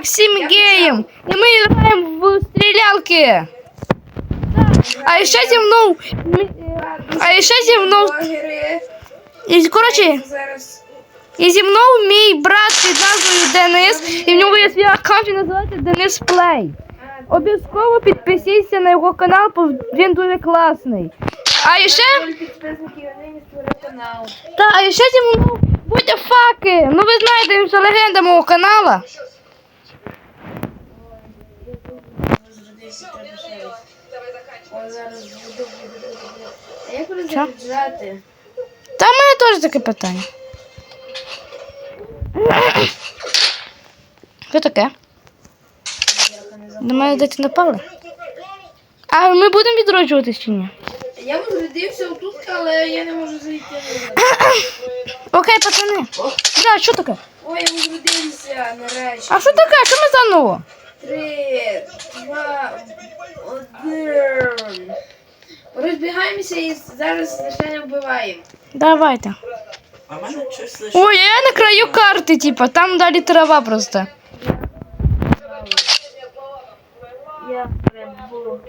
Максим Геєм. І ми граємо в стрілялки. А ще зі. А ще мною. Блогери. І, коротше, і зі мною мій брат під назвою Денис. І в нього є свій аккаунт, він називається Денис Плей. Обов'язково підпишіться на його канал, бо він дуже класний. А ще, та, а ще зі мною будьте факи. Ну ви знаєте, він же легенда мого канала. Розродився, треба ще. О, зараз буду, буду, буду. А як Що? перезаряджати? Та в мене теж таке питання. Що таке? До мене десь напали? А ми будемо відроджуватись чи ні? Я розрядився отут, але я не можу зайти. Окей, пацани. Да, що таке? Ой, я розрядився нарешті. А що таке? Що ми заново? Три, два, один. Розбігаємося і зараз лише вбиваємо. Давайте. А в мене щось лише. Ой, я на краю карти, типа, там далі трава просто. Я прибув.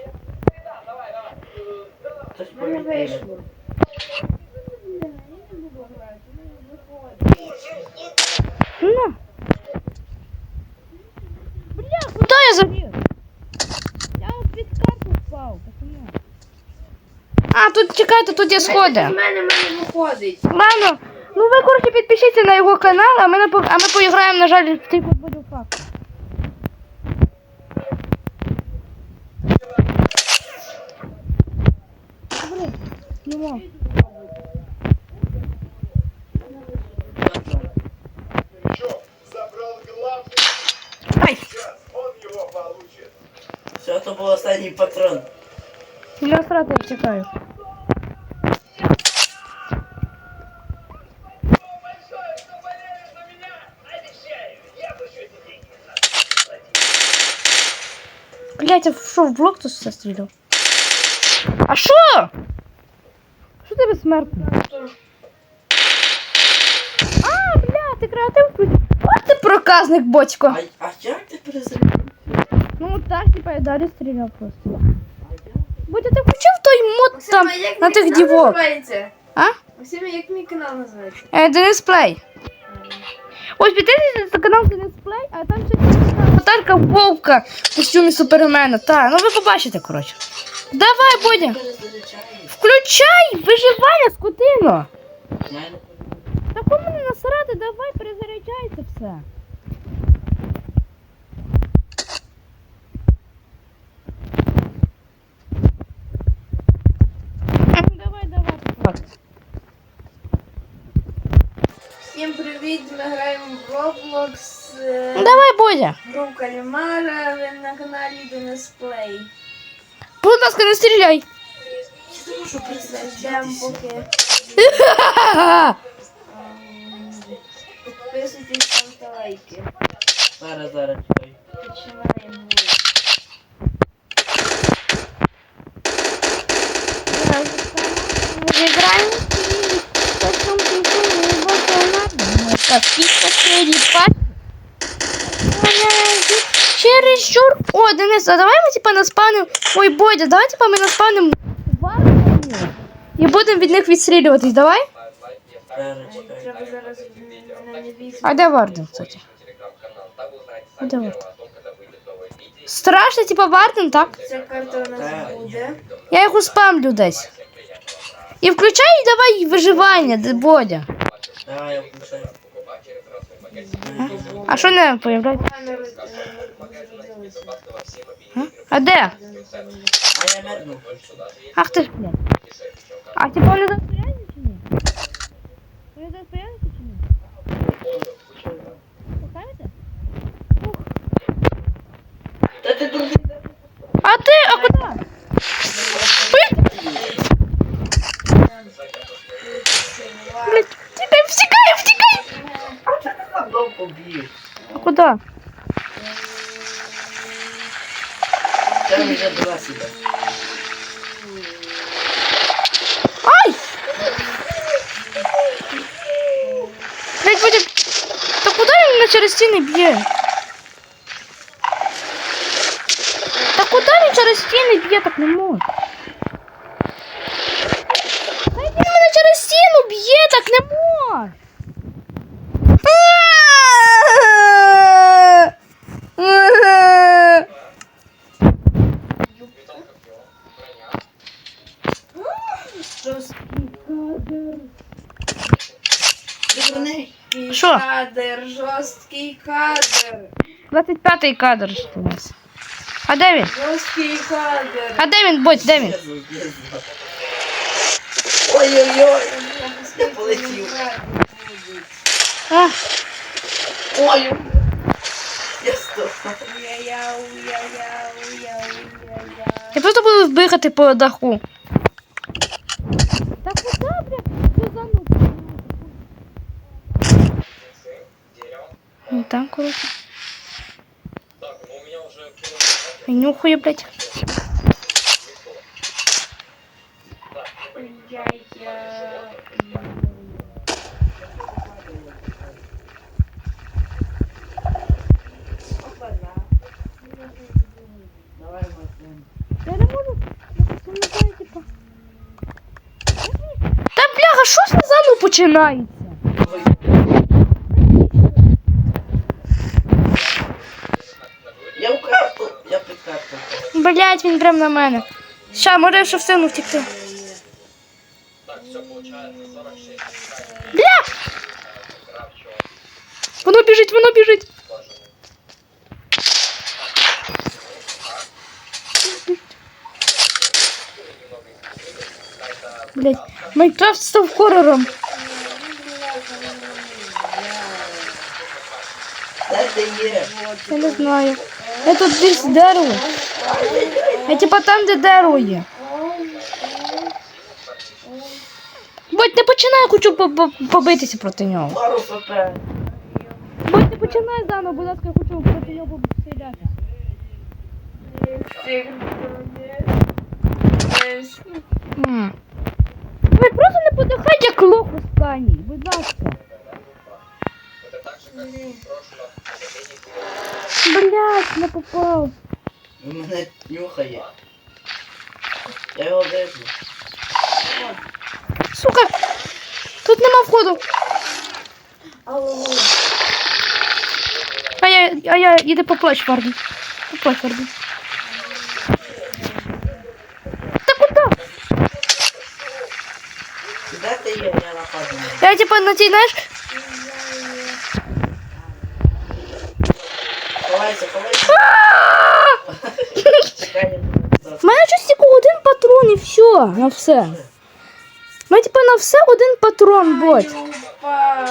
Хтось Ну, не повідомив. вийшло. Чекайте, тут є сходи. мене мене виходить. Ладно, ну ви коротше підпишіться на його канал, а ми, по- а ми поіграємо, на жаль, в типу буду факт. Ай, Все, то був останній патрон. я сразу чекаю. Блять, а що, в блок тут все стріляв? А що? Що ти безсмертний? А, бля, ти креатив. От ти проказник, бочко. А, а як ти перезарядив? Ну так, типа, я далі стріляв просто. Будь, а ти включив той мод Максим, там а як на мій тих канал дівок? називається? А? Максим, як мій канал називається? Е, Денис Плей. Ось підписуйтесь на канал Денис Плей, а там ще є аватарка Вовка в костюмі Супермена. Та, ну ви побачите, коротше. Давай, Бодя, включай виживання, скотино. Та кому не насрати, давай перезаряджайте все. привіт, ми граємо в Roblox. е, Ну, Давай, Бодя. Гру Калімара, ви на каналі Денис Play. Будь ласка, не стріляй. Я не можу Ждемо перезарядитися. поки ем, підписуйтесь, ставте лайки. Зараз, зараз, чекай. Починаємо. Играем потом Чересчур. О, Денис, а давай ми типа наспавним. Ой, Бодя, давай типа ми наспавним варварів і будемо від них відстрілюватись, давай? Треба зараз. А де Варден, кстати? А де Варден? Страшно, типа Варден, так? Ця карта у нас буде. Я їх успамлю десь. І включай давай виживання, Бодя. Давай, я включаю. А що не появляється? Погано роз- е, розродилися. А де? А я мерну. Ах ти ж, блядь. А типа вони зараз появляться чи ні? Вони зараз появляться чи ні? Поставите? Та ти дурний. А ти, а куди? Блядь, втікай, втікай, втікай! Дом поб'єш. А два сюди. Ай! Блядь, Бодя, та куди він мене через стіни б'є? куди він через стіни б'є, так не може. Та він мене через стіну б'є, так не може. Жорсткий кадр. Жорсткий Що? Кадр, жорсткий кадр. 25-й кадр у нас. А де він? Жорсткий кадр. А де він, будь, де він? Ой-ой-ой. Я полетів. А, Ой. Я просто буду бігати по даху. Так куди, бля? Що за ну? Ну там, коротше. І нюхає, блядь. Уя-я. Опа-на. Давай, Максим. Я не можу. Я просто не знаю, типа. Та бляха, що ж заново починається? Блять, він прям на мене. Ща, може, що встигну втекти. Бля! Воно біжить, воно біжить. Блять, Майнкрафт став хорором. Де ти є? Я не знаю. Я тут десь дерево. Я типа там, де дерево є. Будь не починай, хочу по- по- побитися проти нього. Будь не починай заново, будь ласка, я хочу проти нього постріляти. М. Ви просто не подихай, як лох останній, будь ласка. Блять, не попав. Він мене нюхає. Я його вижу. Сука! Тут нема входу. А я, а я іди поплач, Варді. Поплач, Варді. Та куди? Де ти є? Я нападу. Я типа на тій, знаєш, Ховайся, ховайся. В мене щось тільки один патрон і все, на все. У мене типа на все один патрон, будь. Упав,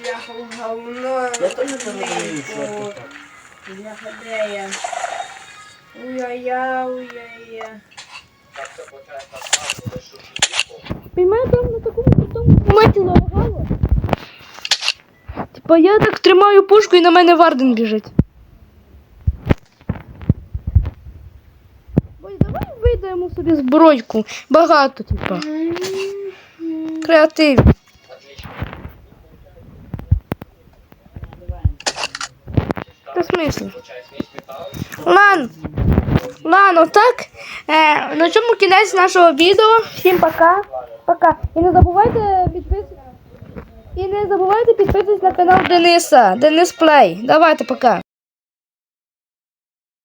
бляха. Я теж не розумію, що це так. Бляха, я? Уя-я, уя-я. І мене на такому крутому моменті залагало. Типа я так тримаю пушку і на мене Варден біжить. Ой, давай видаємо собі збройку. Багато, типа. Креатив. Та смисл. Ладно. Ладно, так. Е, на цьому кінець нашого відео. Всім пока. Пока. І не забувайте підписуватися. І не забувайте підписуватись на канал Дениса. Денис Плей. Давайте пока.